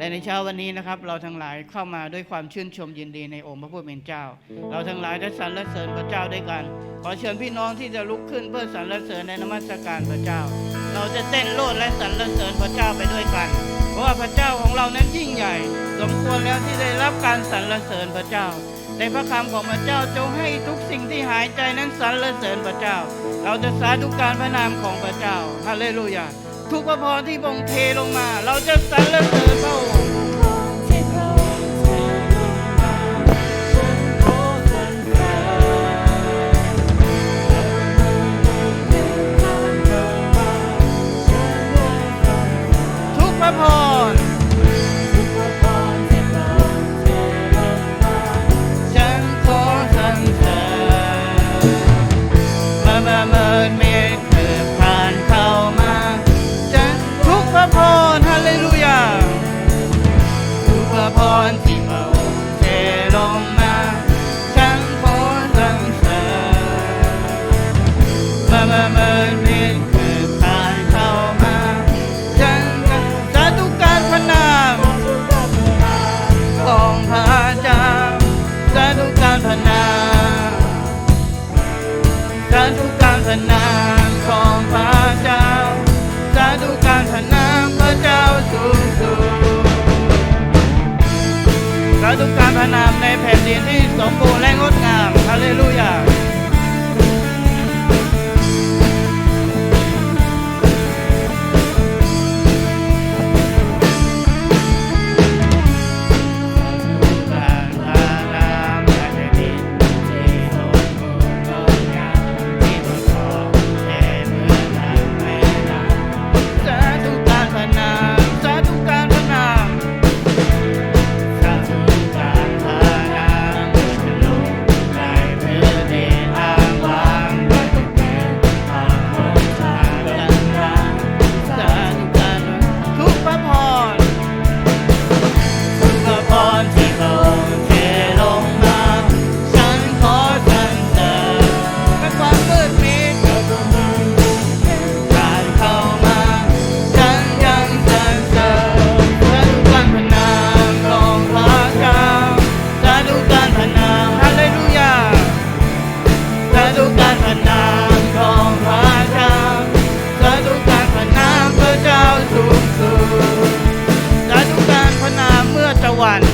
และในเช้าวันนี้นะครับ เราทั้งหลายเข้ามาด้วยความชื่นชมยินดีในองค์พระผู้เป็นเจ้า เราทั้งหลายได้สรรเสริญพระเจ้าด้วยกัน ขอเชิญพี่น้องที่จะลุกขึ้นเพื่อสรรเสริญในนมัสการพระเจ้า เราจะเต้นโลดและสรรเสริญพระเจ้าไปด้วยกัน เพราะว่าพระเจ้าของเรานั้นยิ่งใหญ่ สมควรแล้วที่ได้รับการสรรเสริญพระเจ้าในพระคำของพระเจ้าจงให้ทุกสิ่งที่หายใจนั้นสรรเสริญพระเจ้า เราจะสาธุการพระนามของพระเจ้าฮาเลลูยา ทุกพระพรที่พรงเทลงมา เราจะสรรเสริญพระองค์ ทุกการพนามในแผ่นดินที่สมบูรณ์และงดงามฮาเลลูยา one.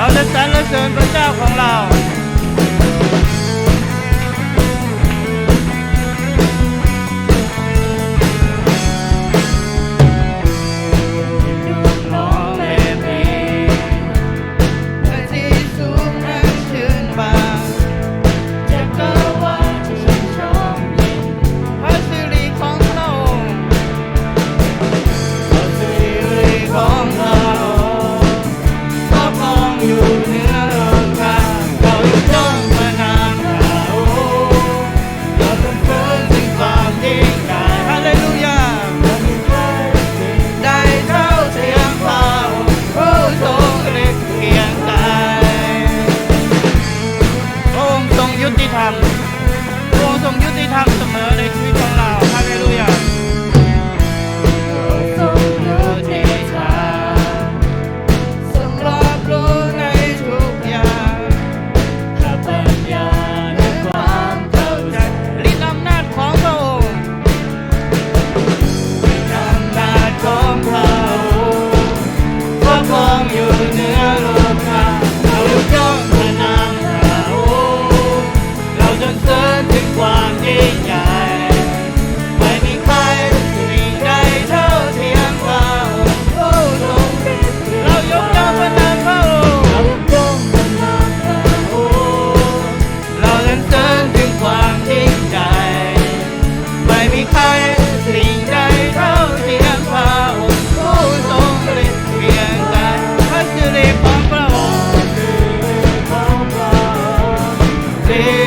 เราจะสรรเสริญพระเจ้าของเรา fail.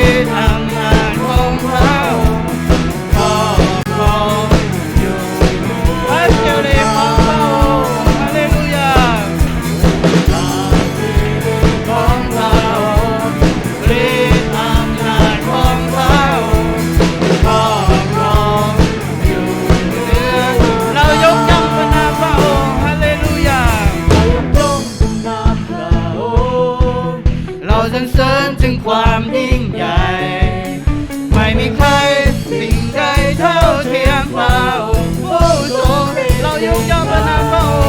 ราสรรเสริญถึงความยิ่งใหญ่ ไม่มีใครสิ่งใดเท่าเทียมเราโอ้โหเรายกย่องพระนามพระองค์